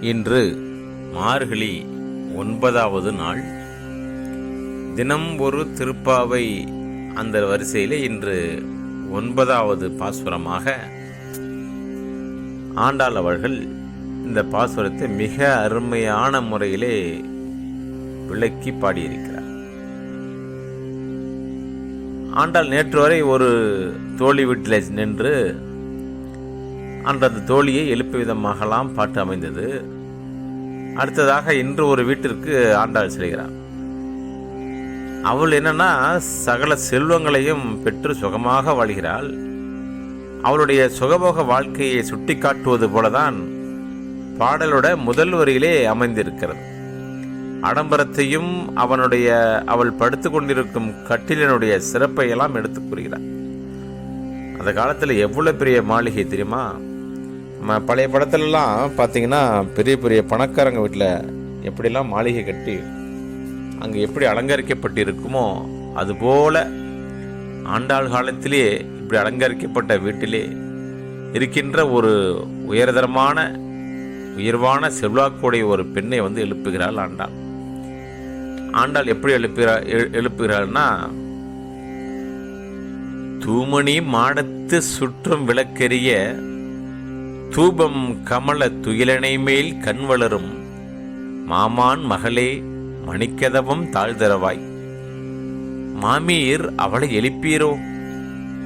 இன்று மார்கழி ஒன்பதாவது நாள். தினம் ஒரு திருப்பாவை அந்த வரிசையில் இன்று ஒன்பதாவது பாசுரமாக ஆண்டாள் அவர்கள் இந்த பாசுரத்தை மிக அருமையான முறையிலே விளக்கி பாடியிருக்கிறார். ஆண்டாள் நேற்று வரை ஒரு தோழி வீட்டில் நின்று அந்த தோழியை எழுப்பு விதமாகலாம் பாட்டு அமைந்தது. அடுத்ததாக இன்று ஒரு வீட்டிற்கு ஆண்டாள் செல்கிறார். அவள் என்னன்னா சகல செல்வங்களையும் பெற்று சுகமாக வாழ்கிறாள். அவளுடைய சுகபோக வாழ்க்கையை சுட்டிக்காட்டுவது போலதான் பாடலோட முதல் வரியிலே அமைந்திருக்கிறது. ஆடம்பரத்தையும் அவனுடைய அவள் படுத்து கொண்டிருக்கும் கட்டிலனுடைய சிறப்பை எல்லாம் எடுத்துக் கூறுகிறார் அந்த காலத்தில் எவ்வளோ பெரிய மாளிகை தெரியுமா? பழைய படத்துலலாம் பார்த்தீங்கன்னா பெரிய பெரிய பணக்காரங்க வீட்டில் எப்படிலாம் மாளிகை கட்டி அங்கே எப்படி அலங்கரிக்கப்பட்டு இருக்குமோ அதுபோல ஆண்டாள் காலத்திலே இப்படி அலங்கரிக்கப்பட்ட வீட்டிலே இருக்கின்ற ஒரு உயர்தரமான உயர்வான செல்வாக்குடைய ஒரு பெண்ணை வந்து எழுப்புகிறாள் ஆண்டாள். ஆண்டாள் எப்படி எழுப்புகிறாள் எழு- எழுப்புகிறாள்னா தூமணி மாடத்து சுற்றும் விளக்கெரிய தூபம் கமல துயிலனை மேல் கண் வளரும். மாமான் மகளே மணிக்கதவம் தாழ்தரவாய். மாமியர் அவளை எழுப்பீரோ?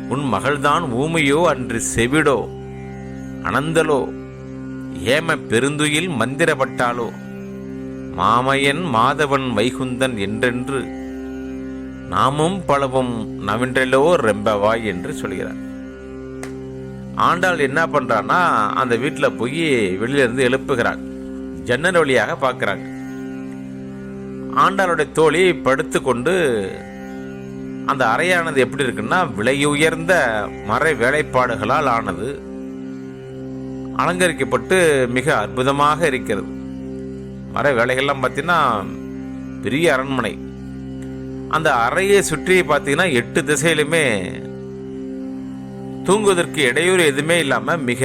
உன் மகள்தான் ஊமையோ அன்று செவிடோ? அனந்தலோ? ஏம பெருந்துயில் மந்திரப்பட்டாளோ மாமையன் மாதவன் வைகுந்தன் என்றென்று நாமும் பலவும் நவின்றலோ ரெம்பவாய் என்று சொல்கிறார். ஆண்டாள் என்ன பண்ணுறான்னா அந்த வீட்டில் போய் வெளியில இருந்து எழுப்புகிறாள். ஜன்னல் வழியாக பார்க்குறாங்க ஆண்டாளுடைய தோழி படுத்து கொண்டு அந்த அறையானது எப்படி இருக்குன்னா விலை உயர்ந்த மர வேலைப்பாடுகளால் ஆனது. அலங்கரிக்கப்பட்டு மிக அற்புதமாக இருக்கிறது. மர வேலைகள்லாம் பார்த்தீங்கன்னா பெரிய அரண்மனை. அந்த அறையை சுற்றி பார்த்தீங்கன்னா எட்டு திசையிலுமே தூங்குவதற்கு இடையூறு எதுவுமே இல்லாமல் மிக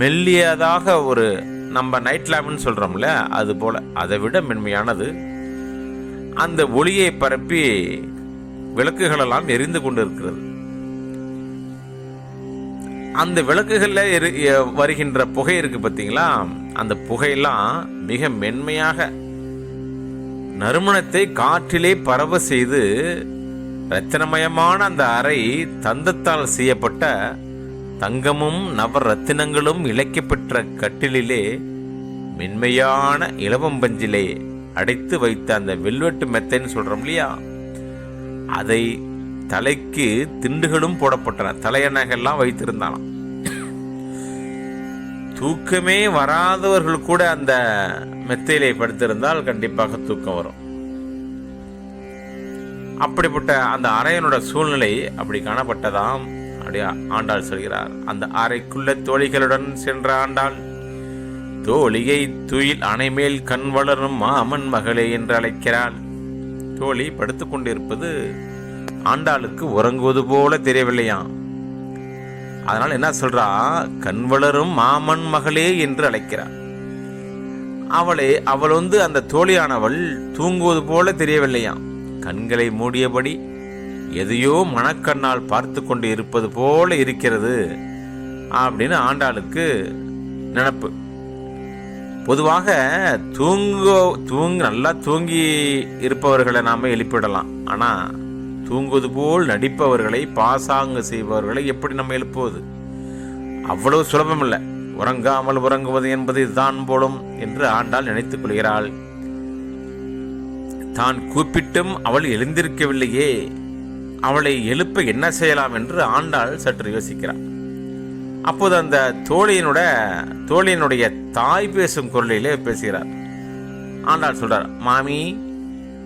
மெல்லியதாக ஒரு நம்ம நைட் லேம்ப்னு சொல்கிறோம்ல அது போல. அதை விட மென்மையானது. அந்த ஒளியை பரப்பி விளக்குகளெல்லாம் எரிந்து கொண்டு இருக்கிறது அந்த விளக்குகளில் எரி வருகின்ற புகை இருக்கு பார்த்தீங்களா அந்த புகையெல்லாம் மிக மென்மையாக நறுமணத்தை காற்றிலே பரவ செய்து ரத்தினமயமான அந்த அறை தந்தத்தால் செய்யப்பட்ட தங்கமும் நவ ரத்தினங்களும் இழைக்கப்பெற்ற கட்டிலிலே மென்மையான இளவம்பஞ்சிலே அடைத்து வைத்த அந்த வெல்வெட்டு மெத்தைன்னு சொல்கிறோம் இல்லையா? அதை தலைக்கு திண்டுகளும் போடப்பட்டன. தலையணைகள்லாம் வைத்திருந்தானாம் தூக்கமே வராதவர்கள் கூட அந்த மெத்தையிலே படுத்திருந்தால் கண்டிப்பாக தூக்கம் வரும். அப்படிப்பட்ட அந்த அறையனோட சூழ்நிலை அப்படி காணப்பட்டதாம். அப்படியே ஆண்டாள் சொல்கிறார் அந்த அறைக்குள்ள தோழிகளுடன் சென்ற ஆண்டாள் தோழியை துயில் அணைமேல் கண் வளரும் மாமன் மகளே என்று அழைக்கிறாள். தோழி படுத்துக்கொண்டிருப்பது ஆண்டாளுக்கு உறங்குவது போல தெரியவில்லையாம். அதனால் என்ன சொல்றா கண் வளரும் மாமன் மகளே என்று அழைக்கிறார் அவளை அவள் வந்து அந்த தோழியானவள் தூங்குவது போல தெரியவில்லையாம். கண்களை மூடியபடி எதையோ மணக்கண்ணால் பார்த்து கொண்டு இருப்பது போல இருக்கிறது அப்படின்னு ஆண்டாளுக்கு நினப்பு. பொதுவாக தூங்கோ தூங்கு நல்லா தூங்கி இருப்பவர்களை நாம் எழுப்பிடலாம். ஆனால் தூங்குவது போல் நடிப்பவர்களை பாசாங்கு செய்பவர்களை எப்படி நம்ம எழுப்புவது? அவ்வளவு சுலபமில்லை. உறங்காமல் உறங்குவது என்பது இதுதான் போலும் என்று ஆண்டாள் நினைத்துக் கொள்கிறாள். தான் கூப்பிட்டும் அவள் எழுந்திருக்கவில்லையே. அவளை எழுப்ப என்ன செய்யலாம் என்று ஆண்டாள் சற்று யோசிக்கிறாள். அப்போது அந்த தோழியினோட தோழியினுடைய தாய் பேசும் குரலிலே பேசுகிறார் ஆண்டாள் சொல்றார் மாமி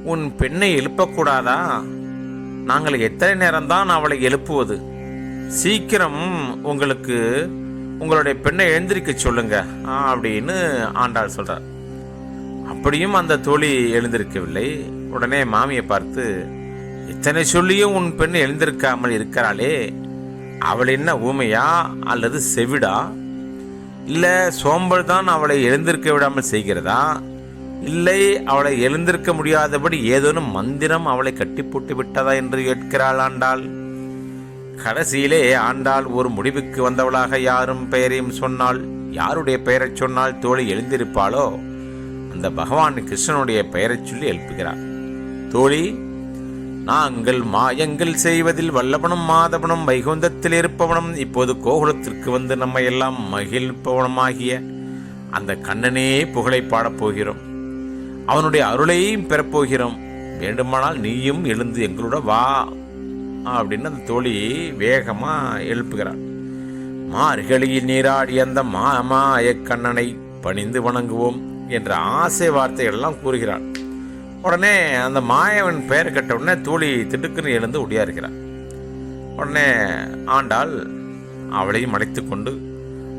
உன் பெண்ணை எழுப்பக்கூடாதா? நாங்கள் எத்தனை நேரம்தான் அவளை எழுப்புவது? சீக்கிரம் உங்களுக்கு உங்களுடைய பெண்ணை எழுந்திருக்க சொல்லுங்க ஆ, அப்படின்னு ஆண்டாள் சொல்றார் அப்படியும் அந்த தோழி எழுந்திருக்கவில்லை. உடனே மாமியை பார்த்து இத்தனை சொல்லியும் உன் பெண் எழுந்திருக்காமல் இருக்கிறாளே. அவள் என்ன ஊமையா அல்லது செவிடா? இல்லை சோம்பல் தான் அவளை எழுந்திருக்க விடாமல் செய்கிறதா? இல்லை அவளை எழுந்திருக்க முடியாதபடி ஏதேனும் மந்திரம் அவளை கட்டி போட்டு விட்டதா என்று கேட்கிறாள் ஆண்டாள். கடைசியிலே ஆண்டாள் ஒரு முடிவுக்கு வந்தவளாக யாரும் பெயரையும் சொன்னால் யாருடைய பெயரைச் சொன்னால் தோழி எழுந்திருப்பாளோ? அந்த பகவான் கிருஷ்ணனுடைய பெயரைச் சொல்லி எழுப்புகிறார். தோழி நாங்கள் மாயங்கள் செய்வதில் வல்லபனும் மாதவனும் வைகுந்தத்தில் இருப்பவனும் இப்போது கோகுலத்திற்கு வந்து நம்மை எல்லாம் மகிழ்ப்பவனமாகிய அந்த கண்ணனே புகழை பாடப் போகிறோம். அவனுடைய அருளையும் பெறப்போகிறோம் வேண்டுமானால் நீயும் எழுந்து எங்களோட வா அப்படின்னு அந்த தோழி வேகமாக எழுப்புகிறாள் மார்கழியில் நீராடி அந்த மாமாய கண்ணனை பணிந்து வணங்குவோம். என்ற ஆசை வார்த்தைகள் எல்லாம் உடனே அந்த மாயவன் பெயர் கேட்ட உடனே தோழி திடுக்குன்னு எழுந்து ஒடியாருக்கிறாள். உடனே ஆண்டாள் அவளையும் அழைத்து கொண்டு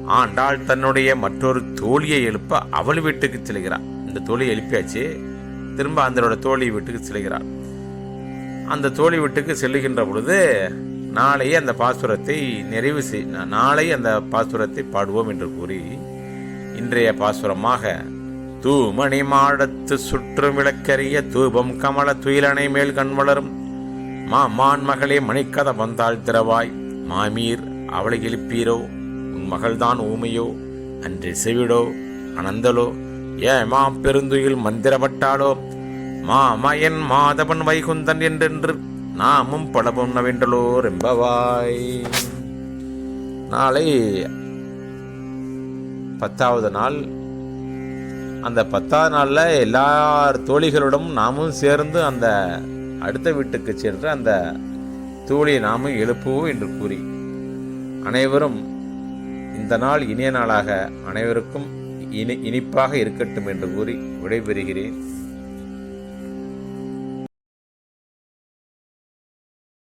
ஆண்டாள் தன்னுடைய மற்றொரு தோழியை எழுப்ப அவள் வீட்டுக்கு செல்கிறாள். இந்த தோழியை எழுப்பியாச்சு. திரும்ப அந்தனோட தோழி வீட்டுக்கு செல்கிறாள். அந்த தோழி வீட்டுக்கு செல்லுகின்ற பொழுது நாளையே அந்த பாசுரத்தை நிறைவு செய் நாளை அந்த பாசுரத்தை பாடுவோம் என்று கூறி இன்றைய பாசுரமாக தூமணி மாடத்து சுற்றும் விளக்கரிய தூபம் கமல துயிலனை மேல் கண் வளரும். மாமான் மகளே மணிக்கத வந்தாள் திறவாய் மாமீர் அவளை எழுப்பீரோ உன் மகள்தான் ஊமையோ? அன்று செவிடோ? அனந்தலோ? ஏ மா பெருந்துயில் மந்திரப்பட்டாளோ மாமயன் மாதவன் வைகுந்தன் என்றென்று நாமும் படபம் நவென்றலோ ரெம்பவாய் நாளை பத்தாவது நாள் அந்த பத்தாவது நாளில் எல்லார் தோழிகளுடன் நாமும் சேர்ந்து அந்த அடுத்த வீட்டுக்கு சென்று அந்த தோழியை நாமும் எழுப்புவோம் என்று கூறி அனைவரும் இந்த நாள் இனிய நாளாக அனைவருக்கும் இனி இனிப்பாக இருக்கட்டும் என்று கூறி விடைபெறுகிறேன்.